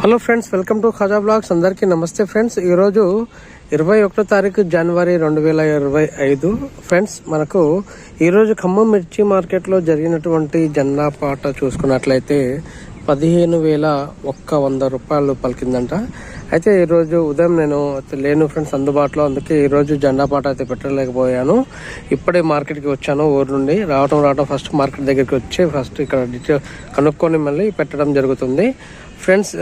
Hello friends welcome to Khaja blogs. అందరికీ నమస్తే friends. ఈరోజు ఇరవై ఒకటో తారీఖు జనవరి రెండు వేల ఇరవై ఐదు. ఫ్రెండ్స్ మనకు ఈరోజు ఖమ్మం మిర్చి మార్కెట్లో జరిగినటువంటి జెండా పాట చూసుకున్నట్లయితే పదిహేను వేల ఒక్క వంద రూపాయలు పలికిందంట. అయితే ఈరోజు ఉదయం నేను లేను ఫ్రెండ్స్ అందుబాటులో అందుకే ఈరోజు జెండా పాట అయితే పెట్టలేకపోయాను. ఇప్పుడే మార్కెట్కి వచ్చాను ఊరు నుండి. రావటం రావటం ఫస్ట్ మార్కెట్ దగ్గరికి వచ్చి ఫస్ట్ ఇక్కడ డీటెయిల్ కనుక్కొని మళ్ళీ పెట్టడం జరుగుతుంది. ఫ్రెండ్స్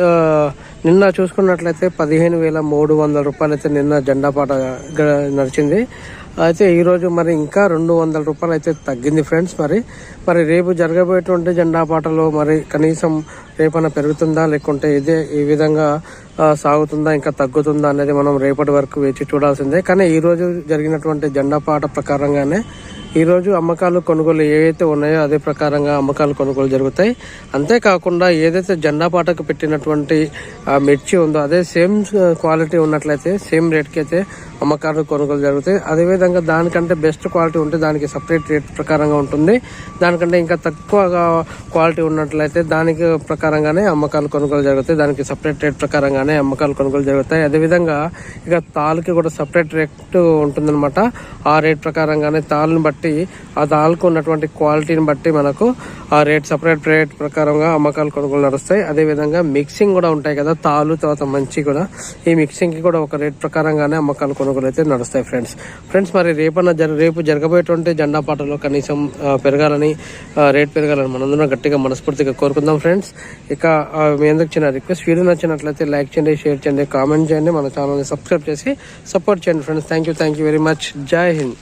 నిన్న చూసుకున్నట్లయితే పదిహేను వేల మూడు వందల రూపాయలు అయితే నిన్న జెండా పాట నడిచింది. అయితే ఈరోజు మరి ఇంకా రెండు వందల రూపాయలు అయితే తగ్గింది ఫ్రెండ్స్ మరి. మరి రేపు జరగబోయేటువంటి జెండా పాటలో మరి కనీసం రేపన పెరుగుతుందా లేకుంటే ఇదే ఈ విధంగా సాగుతుందా ఇంకా తగ్గుతుందా అనేది మనం రేపటి వరకు వేచి చూడాల్సిందే. కానీ ఈ రోజు జరిగినటువంటి జెండా పాట ప్రకారంగానే ఈరోజు అమ్మకాలు కొనుగోలు ఏవైతే ఉన్నాయో అదే ప్రకారంగా అమ్మకాలు కొనుగోలు జరుగుతాయి. అంతేకాకుండా ఏదైతే జెండా పాటకు పెట్టినటువంటి ఆ, మిర్చి ఉందో అదే సేమ్ క్వాలిటీ ఉన్నట్లయితే సేమ్ రేట్కి అయితే అమ్మకాలు కొనుగోలు జరుగుతాయి. అదేవిధంగా దానికంటే బెస్ట్ క్వాలిటీ ఉంటే దానికి సపరేట్ రేట్ ప్రకారంగా ఉంటుంది. దానికంటే ఇంకా తక్కువగా క్వాలిటీ ఉన్నట్లయితే దానికి ప్రకారంగానే అమ్మకాలు కొనుగోలు జరుగుతాయి. దానికి సపరేట్ రేట్ ప్రకారంగానే అమ్మకాలు కొనుగోలు జరుగుతాయి. అదేవిధంగా ఇక తాళ్ళకి కూడా సపరేట్ రేట్ ఉంటుందన్నమాట. ఆ రేట్ ప్రకారంగానే తాళ్ళని బట్టి ఆ తాళ్ళకు ఉన్నటువంటి క్వాలిటీని బట్టి మనకు ఆ రేట్ సపరేట్ రేట్ ప్రకారంగా అమ్మకాలు కొనుగోలు నడుస్తాయి. అదేవిధంగా మిక్సింగ్ కూడా ఉంటాయి కదా తాలు తర్వాత మంచి కూడా. ఈ మిక్సింగ్కి కూడా ఒక రేట్ ప్రకారంగానే అమ్మకాలు కొనుగోలు అయితే నడుస్తాయి ఫ్రెండ్స్. ఫ్రెండ్స్ మరి రేపన్న జర రేపు జరగబోయేటువంటి జెండా పాటలో కనీసం పెరగాలని రేట్ పెరగాలని మనందరం గట్టిగా మనస్ఫూర్తిగా కోరుకుందాం ఫ్రెండ్స్. ఇక మీ ఎందుకు చిన్న రిక్వెస్ట్ వీడియో నచ్చినట్లయితే లైక్ చేయండి షేర్ చేయండి కామెంట్ చేయండి మన ఛానల్ని సబ్స్క్రైబ్ చేసి సపోర్ట్ చేయండి friends. Thank you thank you very much. Jai Hind.